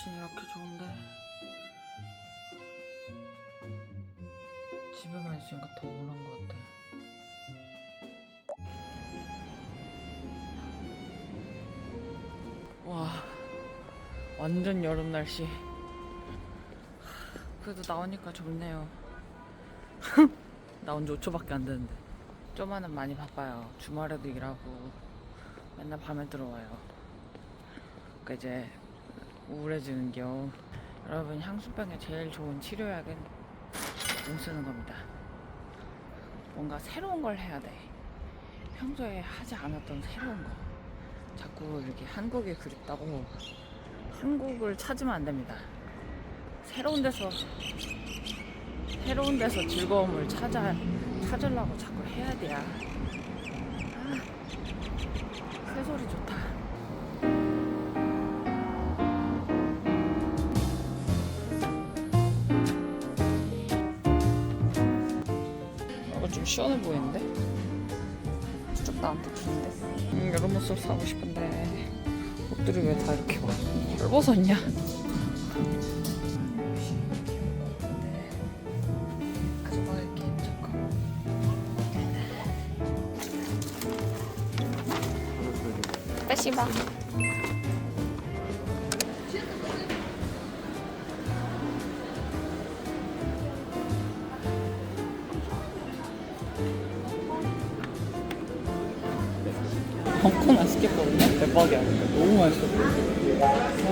날씨는 이렇게 좋은데 집에만 있으니까 더 우울한 것 같아. 와 완전 여름 날씨. 그래도 나오니까 좋네요. 나온 지 5초밖에 안 됐는데. 좀만은 많이 바빠요. 주말에도 일하고 맨날 밤에 들어와요. 그 이제 우울해지는 겨. 여러분 향수병에 제일 좋은 치료약은 돈 쓰는 겁니다. 뭔가 새로운 걸 해야 돼. 평소에 하지 않았던 새로운 거. 자꾸 이렇게 한국이 그립다고 한국을 찾으면 안 됩니다. 새로운 데서 새로운 데서 즐거움을 찾아 찾으려고 자꾸 해야 돼야. 아, 새소리 좋다. 시원해 보이는데? 쭉 나한테 주는데? 음, 이런 모습 사고 싶은데 옷들이 왜 다 이렇게 막 헐벗었냐? 가져가 대박이야. 너무 맛있어.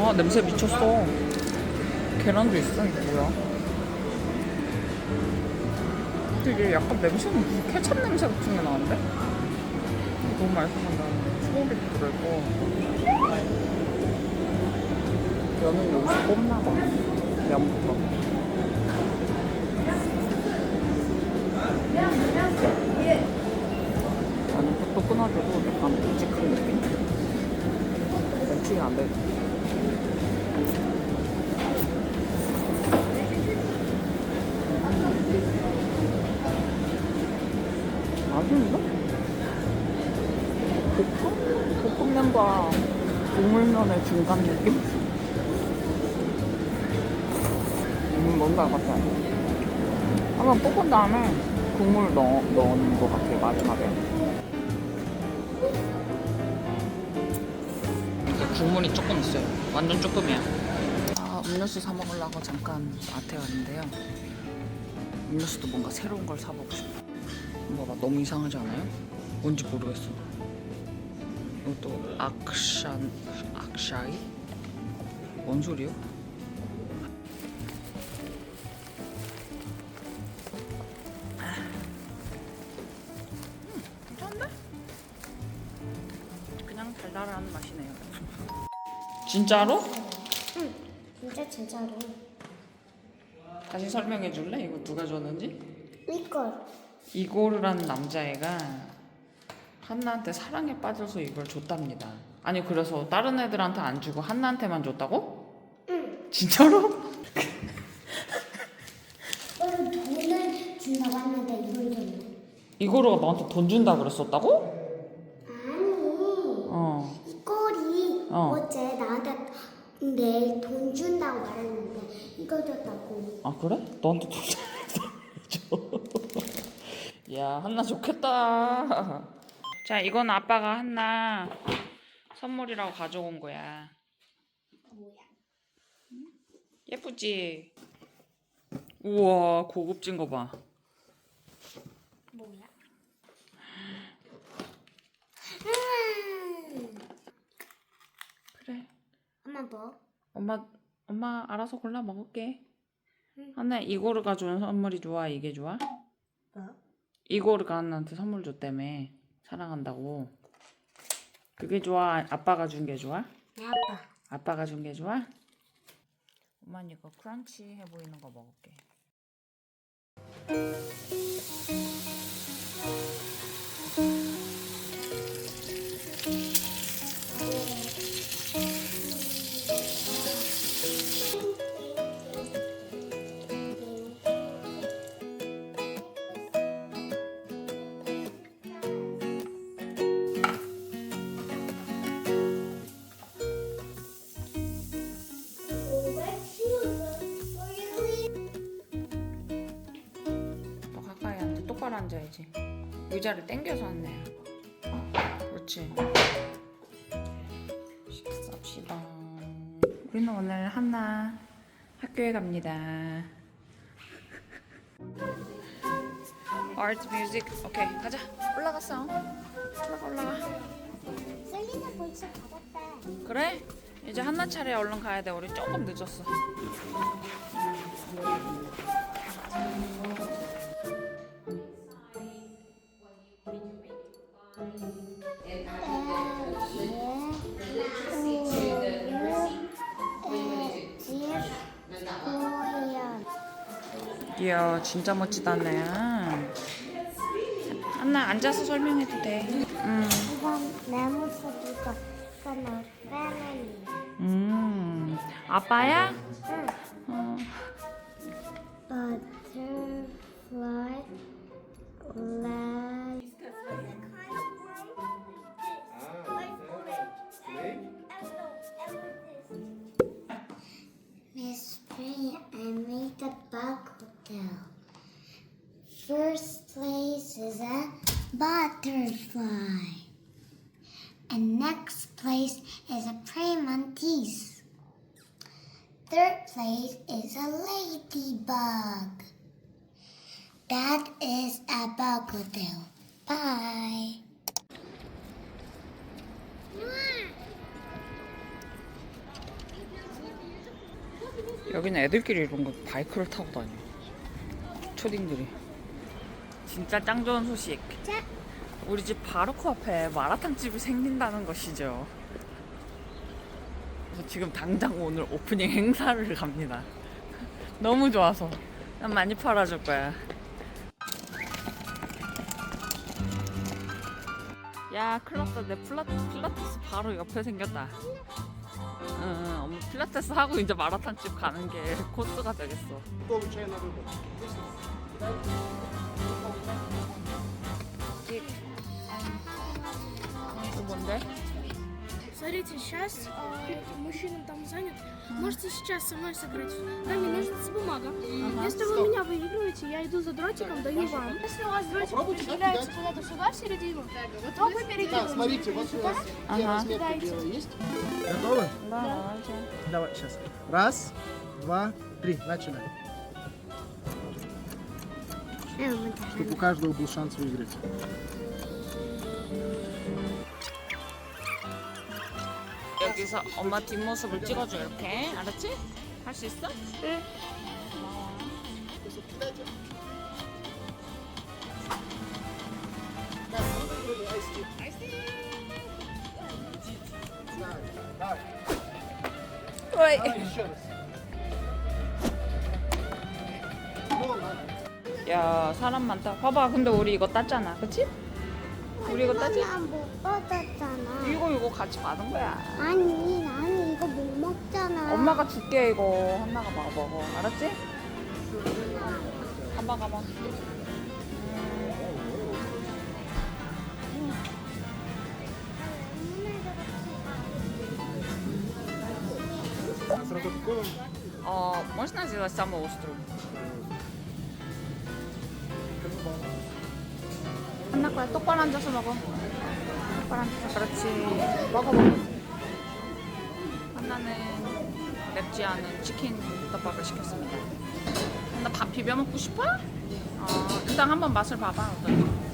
와 냄새 미쳤어. 계란도 있어 이게 뭐야? 근데 이게 약간 냄새는 무슨 케찹 냄새 같은 게 나는데? 너무 맛있어서 소고기 들어있고. 면은 여기서 꼽나봐. 면부터. 아니 또 끊어줘도 약간 묵직한 느낌? 멘트가 안 돼. 맛있는데? 볶음? 볶음면과 국물면의 중간 느낌? 음, 뭔가 같아. 한번 볶은 다음에 국물 넣어, 넣은 것 같아, 마지막에. 국물이 조금 있어요. 완전 조금이야. 아, 음료수 사 먹으려고 잠깐 마트에 왔는데요. 음료수도 뭔가 새로운 걸 사보고 싶어. 뭐가 너무 이상하지 않아요? 뭔지 모르겠어. 이것도 악샨, 악샤이? 뭔 소리요? 달달한 맛이네요. 진짜로? 응, 진짜 진짜로. 다시 설명해 줄래? 이거 누가 줬는지? 이걸 이고르라는 남자애가 한나한테 사랑에 빠져서 이걸 줬답니다. 아니 그래서 다른 애들한테 안 주고 한나한테만 줬다고? 응. 진짜로? 너는 돈을 준다고 했는데 이걸 줬네. 이고르가 너한테 돈 준다 그랬었다고? 어. 어. 제 나한테 내일 돈 준다고 말했는데 이걸 줬다고. 아 그래? 너한테 돈 줘. 야 한나 좋겠다. 자 이건 아빠가 한나 선물이라고 가져온 거야. 뭐야? 예쁘지? 우와 고급진 거 봐. 뭐야? 음. 그래. 엄마 뭐? 엄마 엄마 알아서 골라 먹을게. 응. 한나 이고르가 준 선물이 좋아 이게 좋아? 뭐? 이고르가 한나한테 선물 줬다며 사랑한다고. 그게 좋아? 아빠가 준 게 좋아? 내 아빠. 아빠가 준 게 좋아? 엄마는 이거 크런치해 보이는 거 먹을게. 똑바로 앉아야지. 의자를 당겨서 앉네요. 그렇지. 식사합시다. 우리는 오늘 한나 학교에 갑니다. 아트 뮤직. 오케이, 가자. 올라갔어. 올라가 올라가. 셀리나 벌써 받았대. 그래? 이제 한나 차례 얼른 가야 돼. 우리 조금 늦었어. 이야, 진짜 멋지다, 한나야. 한나 앉아서 설명해도 돼. 음. 이건 이건. 음. 아빠야? A ladybug. That is a bug hotel. Bye. 여기는 애들끼리 이런 거 바이크를 타고 다녀. 초딩들이. 진짜 짱 좋은 소식. 자. 우리 집 바로 코앞에 마라탕 집이 생긴다는 것이죠. 그래서 지금 당장 오늘 오프닝 행사를 갑니다. 너무 좋아서. 난 많이 팔아줄 거야. 야, 났다. 내 플라, 필라테스 바로 옆에 생겼다. 응, 응, 엄마 필라테스 하고 이제 마라탕 집 가는 게 코스가 되겠어. 이거 뭔데? Смотрите, сейчас а, э, мужчина там занят. Можете сейчас со мной сыграть. Камень, ножницы, бумага. Ага, Если вы меня выигрываете, я иду за дротиком, даю вам. Если у вас дротик Попробуйте куда-то сюда, в середину, то вы Так, перекидываете. смотрите, вот у вас где Ага. есть. Готовы? Да. Давай, сейчас. Раз, два, три. Начали. Чтобы у каждого был шанс выиграть. 여기서 엄마 뒷모습을 찍어줘 이렇게 알았지? 할 수 있어? 응 Oi. 야 사람 많다 봐봐 근데 우리 이거 땄잖아 그치? 우리 이거 따지? 난못 받았잖아. 이거 이거 같이 받은 거야. 아니, 나는 이거 못 먹잖아. 엄마가 줄게 이거 한나가 막 먹어, 알았지? 엄마가 막. Сразу такого. 어, можно сделать самую 할 거야. 똑바로 앉아서 먹어. 똑바로 앉아서. 그렇지. 먹어, 먹어. 만나는 맵지 않은 치킨 덮밥을 시켰습니다. 나 밥 비벼 먹고 싶어? 어, 일단 한번 맛을 봐봐. 어떤지.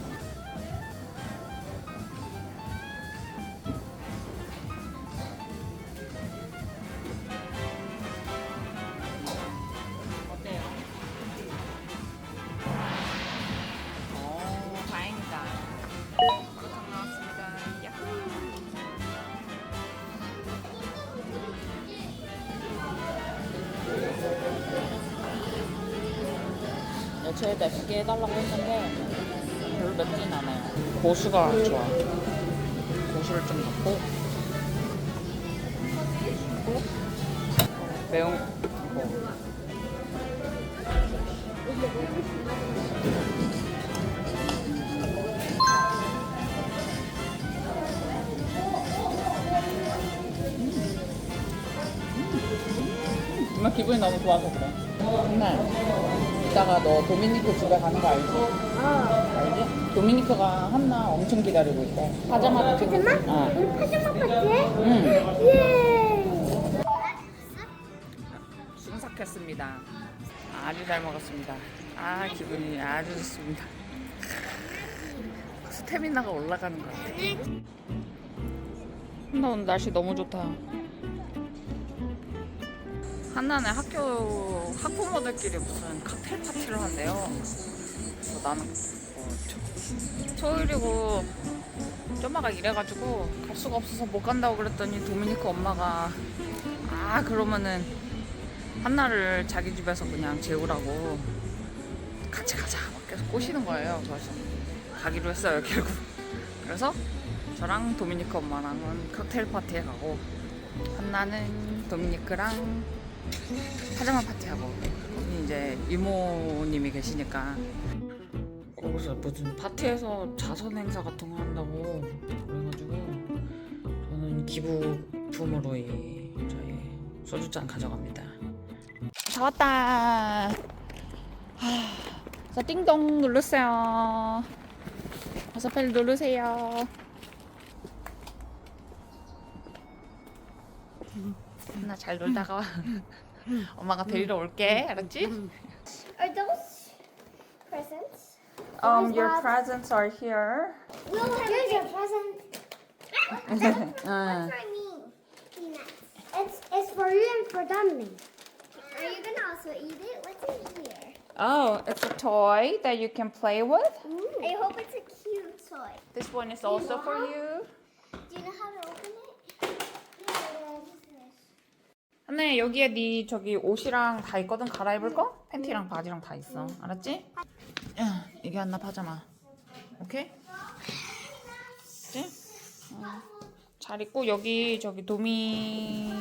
야채에 맵게 해달라고 했는데 별로 맵진 않아요. 고수가 좋아. 고수를 좀 넣고 그리고 매운 거. 정말 기분이 너무 좋아서 그래. 정말 이따가 너 도미니크 집에 가는 거 알지? 어. 알지? 도미니크가 한나 엄청 기다리고 있대. 파자마 찍고. 파자마? 어. 우리 파자마 파티? 응. 예. 순삭했습니다. 아주 잘 먹었습니다. 아 기분이 아주 좋습니다. 스태미나가 올라가는 것 같아. 나 오늘 날씨 너무 좋다. 한나네 학교 학부모들끼리 무슨 칵테일 파티를 한대요. 그래서 나는 뭐 초- 초일이고 엄마가 이래가지고 갈 수가 없어서 못 간다고 그랬더니 도미니크 엄마가 아 그러면은 한나를 자기 집에서 그냥 재우라고 같이 가자 막 계속 꼬시는 거예요. 그래서 가기로 했어요 결국. 그래서 저랑 도미니크 엄마랑은 칵테일 파티에 가고 한나는 도미니크랑 파자마 파티하고 거기 이제 이모님이 계시니까 거기서 무슨 파티에서 자선 행사 같은 거 한다고 그래가지고 저는 기부품으로 이 저희 소주잔 가져갑니다. 다 왔다. 하, 자 띵동 누르세요. 어서 빨리 누르세요. 나 잘 놀다가 와. 엄마가 데리러 올게. 알았지? Are those presents? Um, your presents are here. Well, here's your present. 응. for me. Peanuts. It's it's for you and for Dominic. Are you gonna also eat it? What's in here? Oh, it's a toy that you can play with. I hope it's a cute toy. This one is also for you. Do you 한네 여기에 네 저기 옷이랑 다 있거든 갈아입을 거? 팬티랑 바지랑 다 있어. 알았지? 야, 이게 한나 파자마. 오케이? 알았지? 어. 잘 입고 여기 저기 도미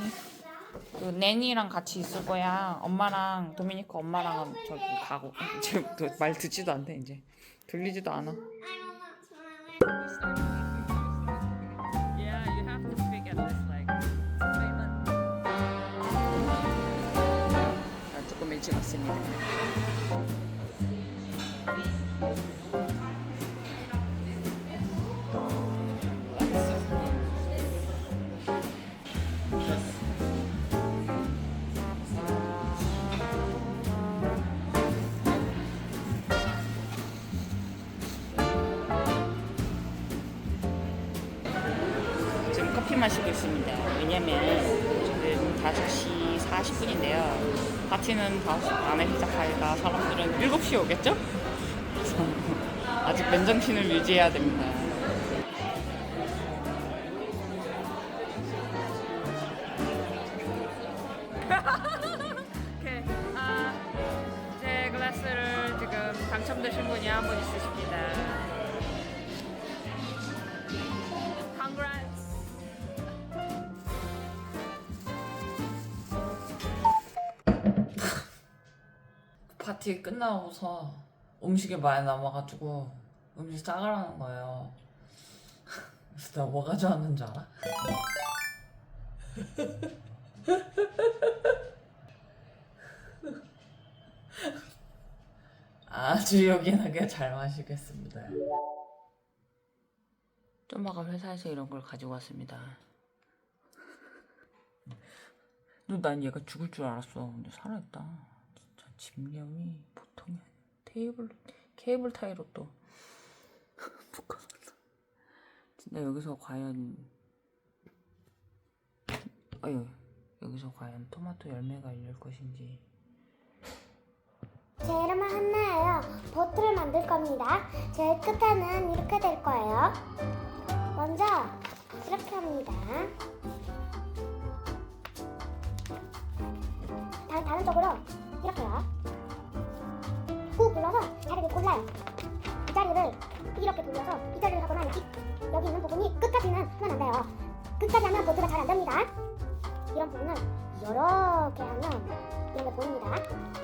그 내니랑 같이 있을 거야. 엄마랑 도미니크 엄마랑 저기 가고 지금 또말 듣지도 않대 이제 들리지도 않아. 찍 왔습니다. 지금 커피 마시고 있습니다. 왜냐면 지금 5시 40분인데요. 파티는 5시 반에 시작하니까 사람들은 7시에 오겠죠? 아직 맨정신을 유지해야 됩니다. 오케이. 아, 이제 글라스를 지금 당첨되신 분이 한 분 있으십니다. 파티 끝나고서 음식이 많이 남아가지고 음식 싸가라는 거예요. 그래서 나 뭐 가져왔는 줄 알아? 아주 요긴하게 잘 마시겠습니다. 쪼마가 회사에서 이런 걸 가지고 왔습니다. 너난 얘가 죽을 줄 알았어. 근데 살아있다. 집념이 보통이 아니야. 테이블 케이블 타이로 또 묶어놨어. 진짜 여기서 과연 아유 여기서 과연 토마토 열매가 열릴 것인지. 제 이름은 한나예요. 보트를 만들 겁니다. 제 끝에는 이렇게 될 거예요. 먼저 이렇게 합니다. 다른 쪽으로 이렇게요. 꾹 눌러서 자리를 골라요. 이 자리를 이렇게 돌려서 이 자리를 하거나 이, 여기 있는 부분이 끝까지는 하면 안 돼요. 끝까지 하면 보트가 잘 안 됩니다. 이런 부분을 이렇게 하면 이런 게 보입니다.